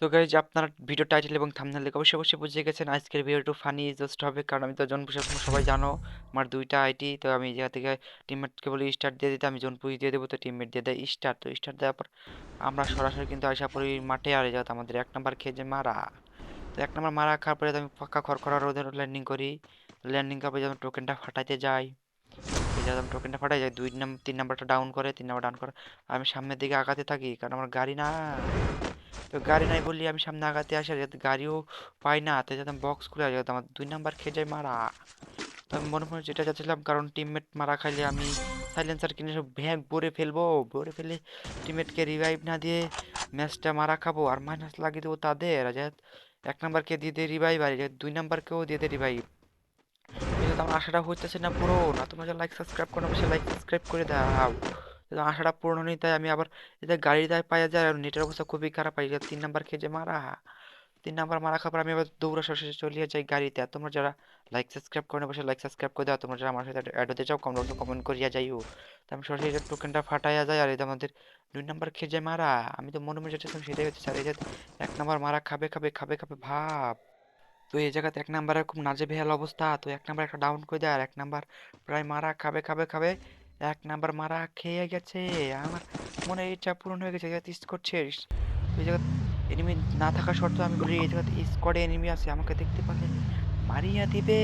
তো গাইজ আপনার video title এবং থাম্বনেল দেখে অবশ্যই অবশ্যই বুঝে গেছেন, আজকের একটু ফানি জাস্ট হবে। কারণ আমি তো জনপুষে সবাই জানো, আমার দুইটা আইটি তো আমি জায়গা থেকে টিমমেটকে বলি স্টার্ট দিয়ে দিতে, আমি জনপুষ দিয়ে দেবো, তো টিমমেট দিয়ে দেয় স্টার্ট তো স্টার্ট দেওয়ার পর আমরা সরাসরি কিন্তু আসা করি মাঠে, আর যাতে আমাদের এক নাম্বার খেয়ে মারা। তো এক নাম্বার মারা খাওয়ার পরে আমি পাক্কা খড়খড়া রোদের ল্যান্ডিং করি। ল্যান্ডিং করার পরে যখন টোকেনটা ফাটাইতে যাই যখন টোকেনটা ফাটাই যায়, দুই নাম্বার তিন নাম্বারটা ডাউন করে, তিন নাম্বার ডাউন করে, আমি সামনের দিকে আগাতে থাকি, কারণ আমার গাড়ি না তো গাড়ি নাই বললি আমি সামনে আগাতে আসি, আর গাড়িও পাই না, তাই যাতে বক্স খুলে আসে আমার দুই নাম্বার খেয়ে যায় মারা। তো আমি মনে মনে যেটা চাচ্ছিলাম, কারণ টিমমেট মারা খাইলে আমি সাইলেন্সার কিনে সব ভ্যাগ ভরে ফেলব, ভরে ফেলে টিমমেটকে রিভাইভ না দিয়ে ম্যাচটা মারা খাব, আর মাইনাস লাগিয়ে দেবো তাদের এক নাম্বারকে দিয়ে দিয়ে রিভাইভ আর দুই নাম্বারকেও দিয়ে দিয়ে রিভাইভ আমার আশাটা হইতেছে না পুরো, না তোমরা লাইক সাবস্ক্রাইব করো, অবশ্যই লাইক সাবস্ক্রাইব করে দাও। আশাটা পূরণ হয়নি, তাই আমি আবার এদের গাড়ি দায় পাইয়া যায় আর নেটের অবস্থা খুবই খারাপ যায়। তিন নাম্বার খেয়ে যে মারা। তিন নাম্বার মারা খাবার আমি আবার দৌড়া সরাসরি চলিয়ে যাই গাড়িতে। আর তোমরা যারা লাইক সাবস্ক্রাইব করে অবশ্যই লাইক সাবস্ক্রাইব করে দাও। তোমরা যারা আমার সাথে অ্যাড হতে চাও কমেন্ট কমেন্ট করিয়া যাইও। তো আমি সরাসরি টোকেনটা ফাটাইয়া যায় আর এটা আমাদের দুই নাম্বার খেয়ে যায় মারা। আমি তো মনে মনে যেটা সেটাই হচ্ছে, স্যার, এই এক নাম্বার মারা খাবে খাবে খাবে খাবে, ভাব। তো এই জায়গাতে এক নাম্বারের খুব নাজে বেহাল অবস্থা। তো এক নাম্বার একটা ডাউন করে দেয় আর এক নাম্বার প্রায় মারা, খাবে খাবে খাবে। এক নাম্বার মারা খেয়ে গেছে। আমার মনে ইচ্ছা পূরণ হয়ে গেছে জায়গাতে তো এই জায়গাতে এনিমি না থাকা সত্ত্বেও আমি বলি, এই জায়গাতে স্কোয়াডে এনিমি আছে, আমাকে দেখতে পারলে মারিয়া দিবে।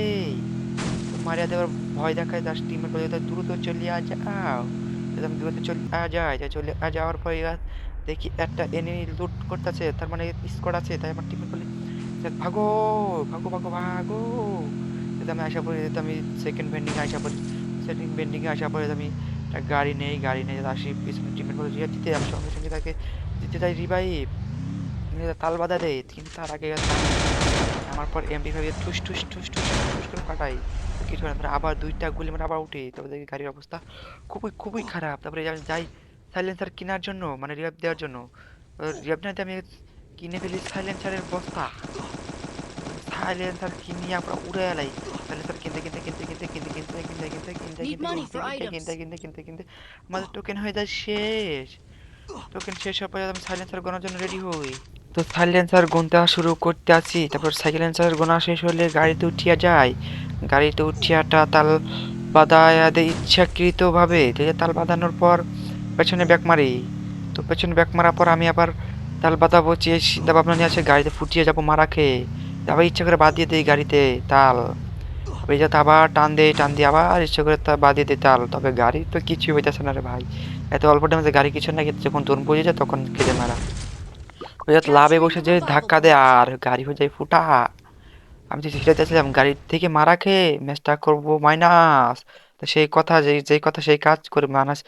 মারিয়া দেওয়ার ভয় দেখায় তার টিমের বলে দ্রুত চলিয়ে আ যাও। আমি দ্রুত চলে আ যায় চলে আ যাওয়ার পরে দেখি একটা এনিমি লুট করতেছে, তার মানে স্কোয়াড আছে, তাই আমার টিমের বলে ভাগো ভাগো ভাগো ভাগো। আমি পড়ি যেতে আমি সেকেন্ড বেন্ডিংয়ে আসা পড়ি সেকেন্ড বেন্ডিংয়ে আসার পরে আমি একটা গাড়ি নেই গাড়ি নেই আসি পিছনে টিমের বলে রিয়া দিতে আমি সঙ্গে সঙ্গে তাকে দিতে যাই রিভাইভ তাল বাধা দেয়, কিন্তু তার আগে আমার পর এমডি ভাবে ঠুস ঠুস ঠুস ঠুস ঠুস করে ফাটাই কিছু না তারপরে আবার দুইটা গুলি মানে আবার উঠে। তবে দেখি গাড়ির অবস্থা খুবই খুবই খারাপ। তারপরে আমি যাই সাইলেন্সার কেনার জন্য মানে রিভাইভ দেওয়ার জন্য। রিভাইভ না আমি কিনে ফেলি সাইলেন্সারের বস্তা। সাইলেন্সার কিনিয়া পুরো উড়ে এলাই সাইলেন্সার কিনতে কিনতে কিনতে কিনতে কিনতে কিনতে কিনতে কিনতে কিনতে কিনতে কিনতে কিনতে কিনতে কিনতে কিনতে আমাদের টোকেন হয়ে যায় শেষ টোকেন শেষ হওয়ার পরে আমি সাইলেন্সার গোনার জন্য রেডি হই তো সাইলেন্সার গুনতে শুরু করতে আসি তারপর সাইলেন্সার গোনা শেষ হলে গাড়িতে উঠিয়া যায় গাড়িতে উঠিয়াটা তাল বাঁধায় দেয় ইচ্ছাকৃতভাবে তাল বাঁধানোর পর পেছনে ব্যাক মারি তো পেছনে ব্যাক মারার পর আমি আবার তাল বাঁধাবো চেয়ে চিন্তা ভাবনা নিয়ে আসে গাড়িতে ফুটিয়ে যাব মারা খেয়ে আবার ইচ্ছা করে বাদ দিয়ে দিই গাড়িতে তাল। ওই যাতে আবার টান দিয়ে টান দিয়ে আবার ইচ্ছা করে তা বাদ দিয়ে দিই তাল। তবে গাড়ি তো কিছুই হইতেছে না রে ভাই। এত অল্প টাইমে গাড়ি কিছু না কিন্তু যখন তরুণ পড়ে যায় তখন খেতে মারা। ওই যাতে লাভে বসে যে ধাক্কা দেয় আর গাড়ি হয়ে যায় ফুটা। আমি তো সেটা চাইছিলাম গাড়ির থেকে মারা খেয়ে ম্যাচটা করব মাইনাস। তো সেই কথা, যে যেই কথা সেই কাজ করে মাইনাস।